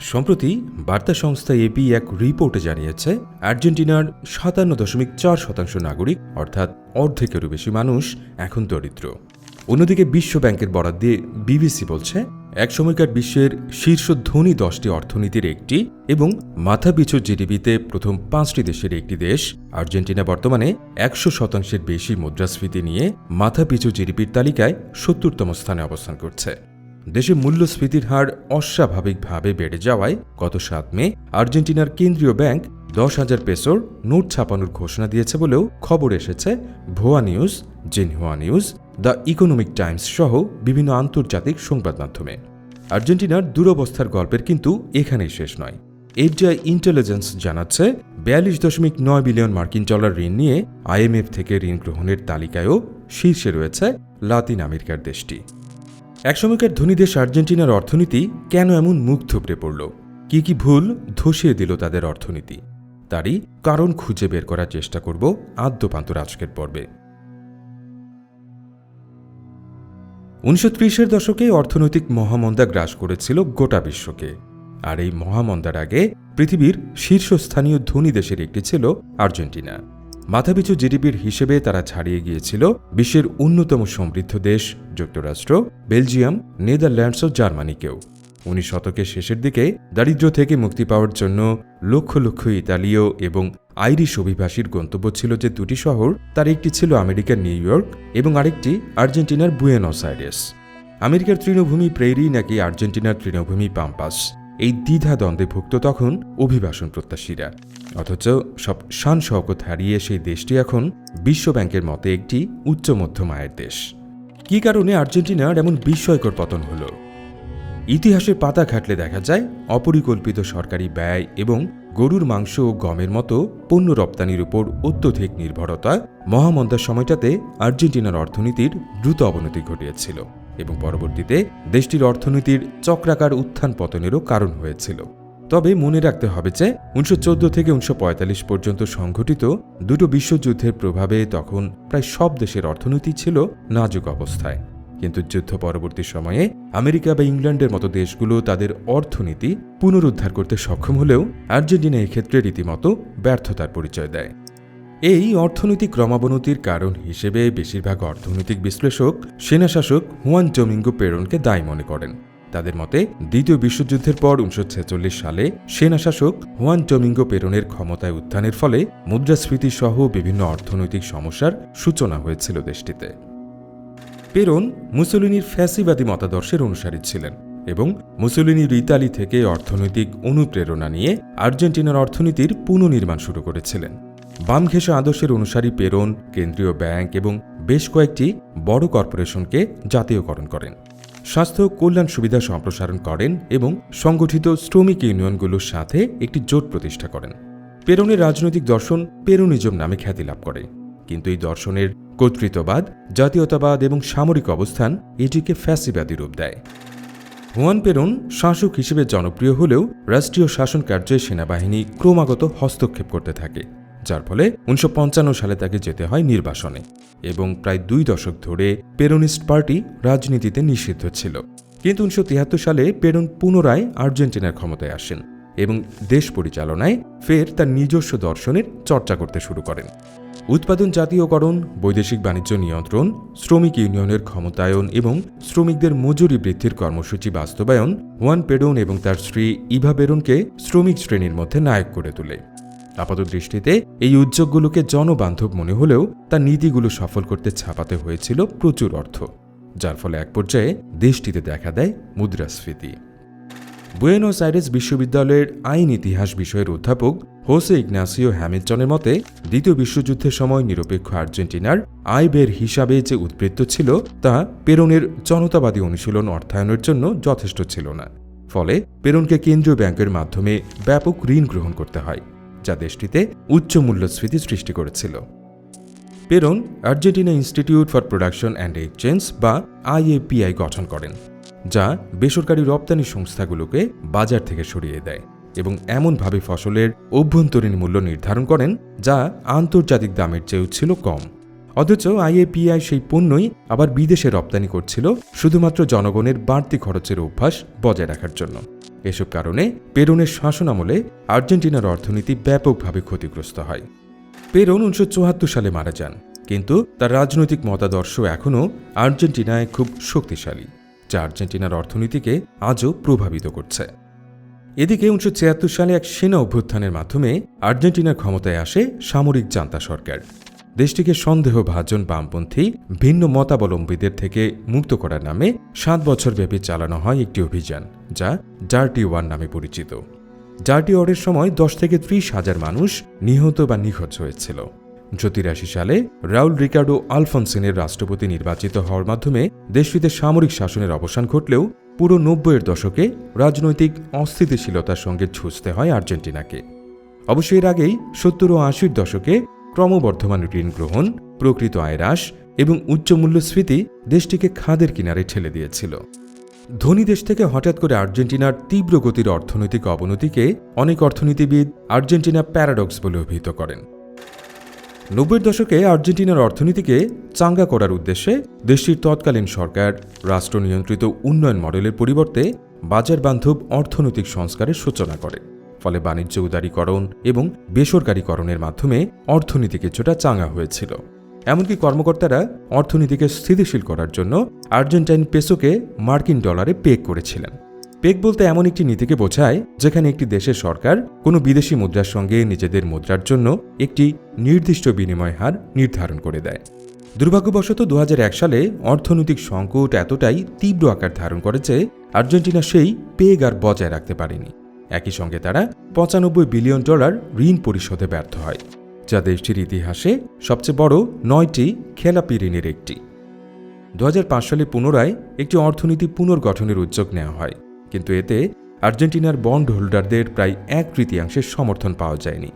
সম্প্রতি বার্তা সংস্থা এপি এক রিপোর্টে জানিয়েছে, আর্জেন্টিনার সাতান্ন দশমিক চার শতাংশ নাগরিক, অর্থাৎ অর্ধেকেরও বেশি মানুষ এখন দরিদ্র। অন্যদিকে বিশ্ব ব্যাংকের বরাদ দিয়ে বিবিসি বলছে এক সময়কার বিশ্বের শীর্ষ ধনী দশটি অর্থনীতির একটি এবং মাথাপিছু জিডিপিতে প্রথম পাঁচটি দেশের একটি দেশ, আর্জেন্টিনা বর্তমানে একশো শতাংশের বেশি মুদ্রাস্ফীতি নিয়ে মাথাপিছু জিডিপির তালিকায় সত্তরতম স্থানে অবস্থান করছে। দেশে মূল্যস্ফীতির হার অস্বাভাবিকভাবে বেড়ে যাওয়ায় গত সাত মে আর্জেন্টিনার কেন্দ্রীয় ব্যাংক দশ হাজার পেসোর নোট ছাপানোর ঘোষণা দিয়েছে বলেও খবর এসেছে। VOA news, Xinhua news, the Economic Times সহ বিভিন্ন আন্তর্জাতিক সংবাদ মাধ্যমে। আর্জেন্টিনার দুরবস্থার গল্পের কিন্তু এখানেই শেষ নয়। এফডিআই ইন্টেলিজেন্স জানাচ্ছে, বিয়াল্লিশ দশমিক নয় বিলিয়ন মার্কিন ডলার ঋণ নিয়ে আইএমএফ থেকে ঋণ গ্রহণের তালিকায়ও শীর্ষে রয়েছে লাতিন আমেরিকার দেশটি। একসময়কার ধনী দেশ আর্জেন্টিনার অর্থনীতি কেন এমন মুখ থুবড়ে পড়ল? কি কি ভুল ধসিয়ে দিল তাদের অর্থনীতি? তারই কারণ খুঁজে বের করার চেষ্টা করব আদ্যপান্তর আজকের পর্বে। উনিশশো ত্রিশের দশকে অর্থনৈতিক মহামন্দা গ্রাস করেছিল গোটা বিশ্বকে। আর এই মহামন্দার আগে পৃথিবীর শীর্ষস্থানীয় ধনী দেশের একটি ছিল আর্জেন্টিনা। মাথাপিছু জিডিপির হিসেবে তারা ছাড়িয়ে গিয়েছিল বিশ্বের অন্যতম সমৃদ্ধ দেশ, যুক্তরাষ্ট্র, বেলজিয়াম, নেদারল্যান্ডস ও জার্মানিকেও। উনিশ শতকের শেষের দিকে দারিদ্র থেকে মুক্তি পাওয়ার জন্য লক্ষ লক্ষ ইতালীয় এবং আইরিশ অভিবাসীর গন্তব্য ছিল যে দুটি শহর, তার একটি ছিল আমেরিকার নিউ ইয়র্ক এবং আরেকটি আর্জেন্টিনার বুয়েনস আইরেস। আমেরিকার তৃণভূমি প্রেরি নাকি আর্জেন্টিনার তৃণভূমি পাম্পাস। এই দ্বিধাদ্বন্দ্বে ভুক্ত তখন অভিবাসন প্রত্যাশীরা। অথচ সব শান শওকত হারিয়ে সেই দেশটি এখন বিশ্বব্যাংকের মতে একটি উচ্চ মধ্যম আয়ের দেশ। কি কারণে আর্জেন্টিনার এমন বিস্ময়কর পতন হলো? ইতিহাসের পাতা ঘাটলে দেখা যায়, অপরিকল্পিত সরকারি ব্যয় এবং গরুর মাংস ও গমের মতো পণ্য রপ্তানির উপর অত্যধিক নির্ভরতা মহামন্দার সময়টাতে আর্জেন্টিনার অর্থনীতির দ্রুত অবনতি ঘটিয়েছিল এবং পরবর্তীতে দেশটির অর্থনীতির চক্রাকার উত্থান পতনেরও কারণ হয়েছিল। তবে মনে রাখতে হবে যে, উনিশশো চোদ্দ থেকে উনিশশো পঁয়তাল্লিশ পর্যন্ত সংঘটিত দুটো বিশ্বযুদ্ধের প্রভাবে তখন প্রায় সব দেশের অর্থনীতি ছিল নাজুক অবস্থায়। কিন্তু যুদ্ধ পরবর্তী সময়ে আমেরিকা বা ইংল্যান্ডের মতো দেশগুলো তাদের অর্থনীতি পুনরুদ্ধার করতে সক্ষম হলেও আর্জেন্টিনা এক্ষেত্রে রীতিমতো ব্যর্থতার পরিচয় দেয়। এই অর্থনৈতিক ক্রমাবনতির কারণ হিসেবে বেশিরভাগ অর্থনৈতিক বিশ্লেষক সেনাশাসক হুয়ান চমিঙ্গো পেরনকে দায়ী মনে করেন। তাদের মতে, দ্বিতীয় বিশ্বযুদ্ধের পর উনিশশো ছেচল্লিশ সালে সেনাশাসক হুয়ান টমিঙ্গো পেরনের ক্ষমতায় উত্থানের ফলে মুদ্রাস্ফীতি সহ বিভিন্ন অর্থনৈতিক সমস্যার সূচনা হয়েছিল দেশটিতে। পেরন মুসোলিনির ফ্যাসিবাদী মতাদর্শের অনুসারী ছিলেন এবং মুসোলিনির ইতালি থেকে অর্থনৈতিক অনুপ্রেরণা নিয়ে আর্জেন্টিনার অর্থনীতির পুনর্নির্মাণ শুরু করেছিলেন। বামঘেঁষা আদর্শের অনুসারী পেরন কেন্দ্রীয় ব্যাংক এবং বেশ কয়েকটি বড় কর্পোরেশনকে জাতীয়করণ করেন। স্বাস্থ্য, কল্যাণ সুবিধা সম্প্রসারণ করেন এবং সংগঠিত শ্রমিক ইউনিয়নগুলোর সাথে একটি জোট প্রতিষ্ঠা করেন। পেরনের রাজনৈতিক দর্শন পেরোনিজম নামে খ্যাতি লাভ করে। কিন্তু এই দর্শনের কর্তৃত্ববাদ, জাতীয়তাবাদ এবং সামরিক অবস্থান এটিকে ফ্যাসিবাদী রূপ দেয়। হুয়ান পেরন শাসক হিসেবে জনপ্রিয় হলেও রাষ্ট্রীয় শাসন কার্যে সেনাবাহিনী ক্রমাগত হস্তক্ষেপ করতে থাকে, যার ফলে উনিশশো পঞ্চান্ন সালে তাকে যেতে হয় নির্বাসনে এবং প্রায় দুই দশক ধরে পেরুনিস্ট পার্টি রাজনীতিতে নিষিদ্ধ ছিল। কিন্তু উনিশশো সালে পেরন পুনরায় আর্জেন্টিনার ক্ষমতায় আসেন এবং দেশ পরিচালনায় ফের তার নিজস্ব দর্শনের চর্চা করতে শুরু করেন। উৎপাদন জাতীয়করণ বৈদেশিক বাণিজ্য নিয়ন্ত্রণ, শ্রমিক ইউনিয়নের ক্ষমতায়ন এবং শ্রমিকদের মজুরি বৃদ্ধির কর্মসূচি বাস্তবায়ন ওয়ান পেডন এবং তার স্ত্রী ইভা বেরনকে শ্রমিক শ্রেণির মধ্যে নায়ক করে তোলে। আপাত দৃষ্টিতে এই উদ্যোগগুলোকে জনবান্ধব মনে হলেও তার নীতিগুলো সফল করতে ছাপাতে হয়েছিল প্রচুর অর্থ, যার ফলে এক পর্যায়ে দেশটিতে দেখা দেয় মুদ্রাস্ফীতি। বুয়েনোস আইরেস বিশ্ববিদ্যালয়ের আইন ইতিহাস বিষয়ের অধ্যাপক হোসে ইগনাসিও হ্যামিল্টনের মতে, দ্বিতীয় বিশ্বযুদ্ধের সময় নিরপেক্ষ আর্জেন্টিনার আয় ব্যয়ের হিসাবে যে উদ্বৃত্ত ছিল, তা পেরনের জনতাবাদী অনুশীলন অর্থায়নের জন্য যথেষ্ট ছিল না। ফলে পেরনকে কেন্দ্রীয় ব্যাংকের মাধ্যমে ব্যাপক ঋণ গ্রহণ করতে হয়, যা দেশটিতে উচ্চ মূল্যস্ফীতি সৃষ্টি করেছিল। Peron Argentina Institute for Production and Exchange বা আইএপিআই গঠন করেন, যা বেসরকারি রপ্তানি সংস্থাগুলোকে বাজার থেকে সরিয়ে দেয়। এবং এমনভাবে ফসলের অভ্যন্তরীণ মূল্য নির্ধারণ করেন, যা আন্তর্জাতিক দামের চেয়েও ছিল কম। অথচ আইএপিআই সেই পণ্যই আবার বিদেশে রপ্তানি করছিল শুধুমাত্র জনগণের বাড়তি খরচের অভ্যাস বজায় রাখার জন্য। এসব কারণে পেরনের শাসনামলে আর্জেন্টিনার অর্থনীতি ব্যাপকভাবে ক্ষতিগ্রস্ত হয়। পেরন উনিশশো সালে মারা যান, কিন্তু তার রাজনৈতিক মতাদর্শ এখনও আর্জেন্টিনায় খুব শক্তিশালী, যা আর্জেন্টিনার অর্থনীতিকে আজও প্রভাবিত করছে। এদিকে উনিশশো ছিয়াত্তর সালে এক সেনা অভ্যুত্থানের মাধ্যমে আর্জেন্টিনার ক্ষমতায় আসে সামরিক জান্তা সরকার। দেশটিকে সন্দেহভাজন বামপন্থী, ভিন্ন মতাবলম্বীদের থেকে মুক্ত করার নামে সাত বছর ব্যাপী চালানো হয় একটি অভিযান, যা ডার্টি ওয়ান নামে পরিচিত। ডার্টি ওয়ারের সময় দশ থেকে ত্রিশ হাজার মানুষ নিহত বা নিখোঁজ হয়েছিল। জ্যোতিরাশি সালে রাউল রিকার্ডো আলফনসেনের রাষ্ট্রপতি নির্বাচিত হওয়ার মাধ্যমে দেশটিতে সামরিক শাসনের অবসান ঘটলেও পুরো নব্বইয়ের দশকে রাজনৈতিক অস্থিতিশীলতার সঙ্গে ঝুঁজতে হয় আর্জেন্টিনাকে। অবশ্য এর আগেই সত্তর ও আশির দশকে ক্রমবর্ধমান ঋণ গ্রহণ, প্রকৃত আয় হ্রাস এবং উচ্চ মূল্যস্ফীতি দেশটিকে খাদের কিনারে ঠেলে দিয়েছিল। ধনী দেশ থেকে হঠাৎ করে আর্জেন্টিনার তীব্র গতির অর্থনৈতিক অবনতিকে অনেক অর্থনীতিবিদ আর্জেন্টিনা প্যারাডক্স বলে অভিহিত করেন। নব্বইয়ের দশকে আর্জেন্টিনার অর্থনীতিকে চাঙ্গা করার উদ্দেশ্যে দেশটির তৎকালীন সরকার রাষ্ট্র নিয়ন্ত্রিত উন্নয়ন মডেলের পরিবর্তে বাজার বান্ধব অর্থনৈতিক সংস্কারের সূচনা করে। ফলে বাণিজ্য উদারীকরণ এবং বেসরকারীকরণের মাধ্যমে অর্থনীতি কিছুটা চাঙ্গা হয়েছিল। এমনকি কর্মকর্তারা অর্থনীতিকে স্থিতিশীল করার জন্য আর্জেন্টাইন পেসোকে মার্কিন ডলারে পেক করেছিলেন। পেক বলতে এমন একটি নীতিকে বোঝায় যেখানে একটি দেশের সরকার কোনো বিদেশি মুদ্রার সঙ্গে নিজেদের মুদ্রার জন্য একটি নির্দিষ্ট বিনিময় হার নির্ধারণ করে দেয়। দুর্ভাগ্যবশত দু হাজার এক সালে অর্থনৈতিক সংকট এতটাই তীব্র আকার ধারণ করে যে আর্জেন্টিনা সেই পেগ আর বজায় রাখতে পারেনি। একই সঙ্গে তারা পঁচানব্বই বিলিয়ন ডলার ঋণ পরিশোধে ব্যর্থ হয়, যা দেশটির ইতিহাসে সবচেয়ে বড় নয়টি খেলাপি ঋণের একটি। দু হাজার পাঁচ সালে পুনরায় একটি অর্থনীতি পুনর্গঠনের উদ্যোগ নেওয়া হয়। কিন্তু এতে আর্জেন্টিনার বন্ড হোল্ডারদের প্রায় এক তৃতীয়াংশের সমর্থন পাওয়া যায়নি,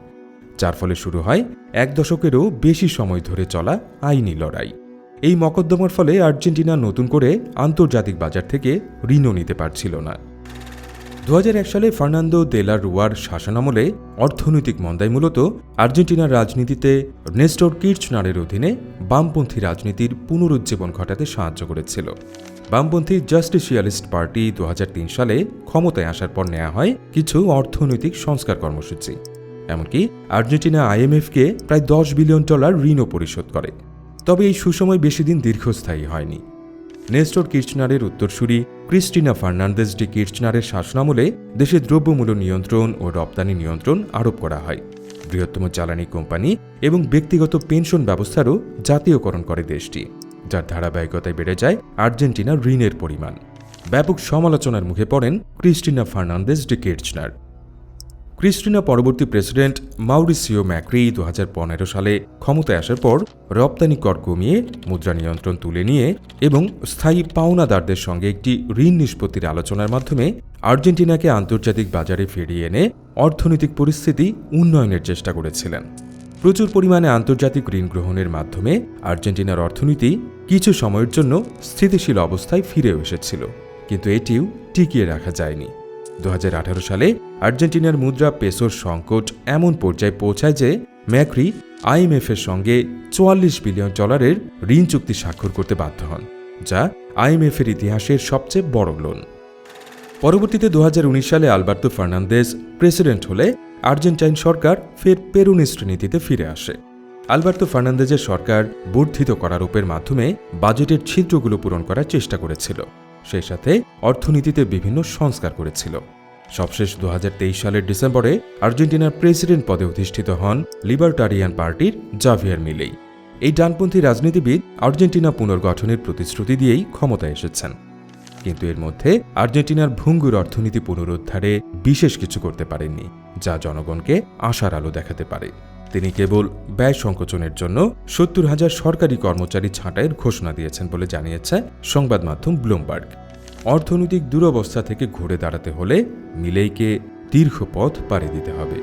যার ফলে শুরু হয় এক দশকেরও বেশি সময় ধরে চলা আইনি লড়াই। এই মকদ্দমার ফলে আর্জেন্টিনা নতুন করে আন্তর্জাতিক বাজার থেকে ঋণও নিতে পারছিল না। দু হাজার এক সালে ফার্নান্দো দেলা রুয়ার শাসনামলে অর্থনৈতিক মন্দায় মূলত আর্জেন্টিনার রাজনীতিতে নেস্টোর কির্চনারের অধীনে বামপন্থী রাজনীতির পুনরুজ্জীবন ঘটাতে সাহায্য করেছিল। বামপন্থী জাস্টিসিয়ালিস্ট পার্টি দু হাজার তিন সালে ক্ষমতায় আসার পর নেওয়া হয় কিছু অর্থনৈতিক সংস্কার কর্মসূচি। এমনকি আর্জেন্টিনা আইএমএফকে প্রায় দশ বিলিয়ন ডলার ঋণও পরিশোধ করে। তবে এই সুসময় বেশি দিন দীর্ঘস্থায়ী হয়নি। নেস্টোর কির্চনারের উত্তরসূরি ক্রিস্টিনা ফার্নান্দেজ ডি কির্চনারের শাসনামলে দেশে দ্রব্যমূল্য নিয়ন্ত্রণ ও রপ্তানি নিয়ন্ত্রণ আরোপ করা হয়। বৃহত্তম জ্বালানি কোম্পানি এবং ব্যক্তিগত পেনশন ব্যবস্থারও জাতীয়করণ করে দেশটি। যার ধারাবাহিকতায় বেড়ে যায় আর্জেন্টিনার ঋণের পরিমাণ। ব্যাপক সমালোচনার মুখে পড়েন Cristina Fernandez de Kirchner. Cristina পরবর্তী প্রেসিডেন্ট মাউরিসিও ম্যাক্রি দু হাজার পনেরো সালে ক্ষমতায় আসার পর রপ্তানি কর কমিয়ে মুদ্রা নিয়ন্ত্রণ তুলে নিয়ে এবং স্থায়ী পাওনাদারদের সঙ্গে একটি ঋণ নিষ্পত্তির আলোচনার মাধ্যমে আর্জেন্টিনাকে আন্তর্জাতিক বাজারে ফিরিয়ে এনে অর্থনৈতিক পরিস্থিতি উন্নয়নের চেষ্টা করেছিলেন। প্রচুর পরিমাণে আন্তর্জাতিক ঋণ গ্রহণের মাধ্যমে আর্জেন্টিনার অর্থনীতি কিছু সময়ের জন্য স্থিতিশীল অবস্থায় ফিরেও এসেছিল, কিন্তু এটিও টিকিয়ে রাখা যায়নি। দু হাজার আঠারো সালে আর্জেন্টিনার মুদ্রা পেসোর সংকট এমন পর্যায়ে পৌঁছায় যে ম্যাক্রি আইএমএফের সঙ্গে চুয়াল্লিশ বিলিয়ন ডলারের ঋণ চুক্তি স্বাক্ষর করতে বাধ্য হন, যা আইএমএফের ইতিহাসের সবচেয়ে বড় লোন। পরবর্তীতে দু হাজার উনিশ সালে আলবার্তো ফার্নান্দেজ প্রেসিডেন্ট হলে আর্জেন্টাইন সরকার ফের পেরুনিস্ট নীতিতে ফিরে আসে। আলবার্তো ফার্নান্দেজের সরকার বর্ধিত করারোপের মাধ্যমে বাজেটের ছিদ্রগুলো পূরণ করার চেষ্টা করেছিল। সেই সাথে অর্থনীতিতে বিভিন্ন সংস্কার করেছিল। সবশেষ দু হাজার তেইশ সালের ডিসেম্বরে আর্জেন্টিনার প্রেসিডেন্ট পদে অধিষ্ঠিত হন লিবার্টারিয়ান পার্টির জাভিয়ার মিলেই। এই ডানপন্থী রাজনীতিবিদ আর্জেন্টিনা পুনর্গঠনের প্রতিশ্রুতি দিয়েই ক্ষমতায় এসেছেন। কিন্তু এর মধ্যে আর্জেন্টিনার ভঙ্গুর অর্থনীতি পুনরুদ্ধারে বিশেষ কিছু করতে পারেননি, যা জনগণকে আশার আলো দেখাতে পারে। তিনি কেবল ব্যয় সংকোচনের জন্য সত্তর হাজার সরকারি কর্মচারী ছাঁটাইয়ের ঘোষণা দিয়েছেন বলে জানিয়েছে সংবাদ মাধ্যম ব্লুমবার্গ। অর্থনৈতিক দুরবস্থা থেকে ঘুরে দাঁড়াতে হলে মিলেইকে দীর্ঘ পথ পাড়ি দিতে হবে।